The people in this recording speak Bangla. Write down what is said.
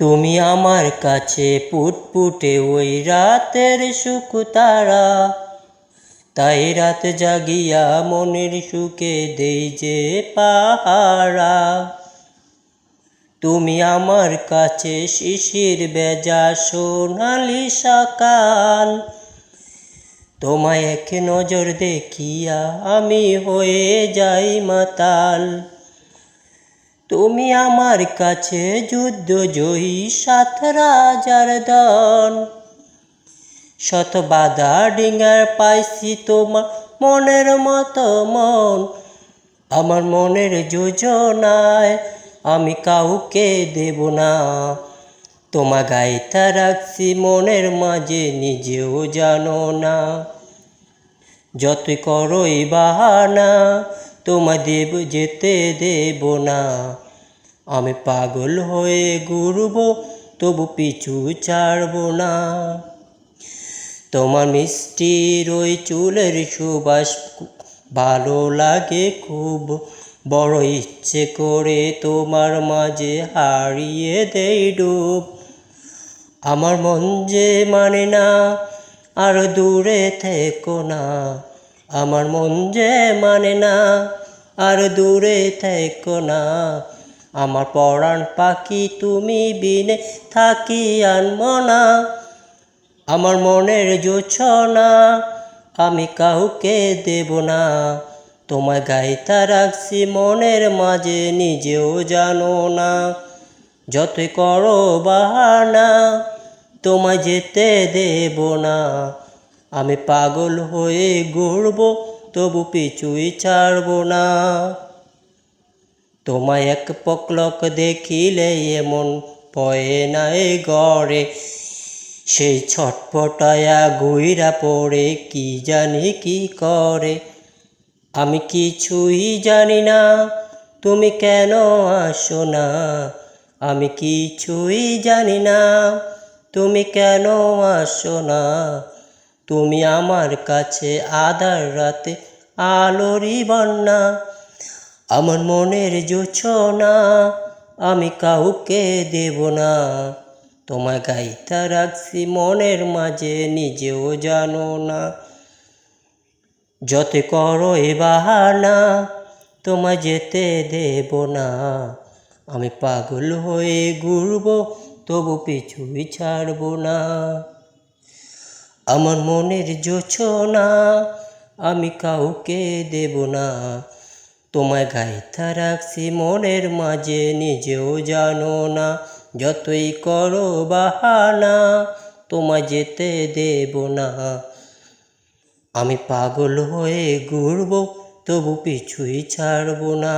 তুমি আমার কাছে পুটপুটে ওই রাতের সুখ তারা। তাই রাত জাগিয়া মনের সুখে দেই যে পাহারা। তুমি আমার কাছে শিশির বেজা সোনালি সকাল তোমায় এক নজর দেখিয়া আমি হয়ে যাই মাতাল। তুমি আমার কাছে যুদ্ধ জয়ী সাত রাজার দন শত বাধা ডিঙ্গার পাইছি তোমার মনের মতো মন। আমার মনের যোজনায় আমি কাউকে দেব না। তোমা গাইতা রাখছি মনের মাঝে, নিজেও জানো না। যতই করই বাহানা তোমা দেব যেতে দেব না। আমি পাগল হয়ে ঘুরব, তবু পিছু ছাড়ব না। তোমার মিষ্টির ওই চুলের সুবাস ভালো লাগে খুব। বড় ইচ্ছে করে তোমার মাঝে হারিয়ে দেই ডুব। আমার মন যে মানে না, আর দূরে থেকো না। আমার মন যে মানে না, আর দূরে থেকো না। আমার পরাণ পাখি তুমি বিনে থাকি আনমো না আমার মনের জোছনা আমি কাউকে দেব না। তোমায় গাইতা রাখছি মনের মাঝে, নিজেও জানো না। যতই করো বাহানা, তোমায় যেতে দেব না। আমি পাগল হয়ে ঘুরব, তবু পিছুই ছাড়ব না। তোমায় এক পকলক দেখিলে এমন পয়ে নাই গড়ে। সেই ছটপটায়া গুইরা পড়ে, কি জানি কি করে? আমি কিছুই জানি না, তুমি কেন আসো না? আমি কিছুই জানি না, তুমি কেন আসো না? তুমি আমার কাছে আধার রাতে আলোরই বন্যা। আমার মনের জোছনা আমি কাউকে দেব না। তোমায় গাইতা রাখছি মনের মাঝে, নিজেও জানো না। যত করো এ বাহানা, তোমায় যেতে দেব না। আমি পাগল হয়ে ঘুরব, তবু পিছুই ছাড়ব না। আমার মনের জোছনা আমি কাউকে দেব না। তোমায় গাইতা রাখছি মনের মাঝে, নিজেও জানো না, যতই করো বাহানা, তোমায় যেতে দেব না। আমি পাগল হয়ে ঘুরব, তবু পিছুই ছাড়ব না।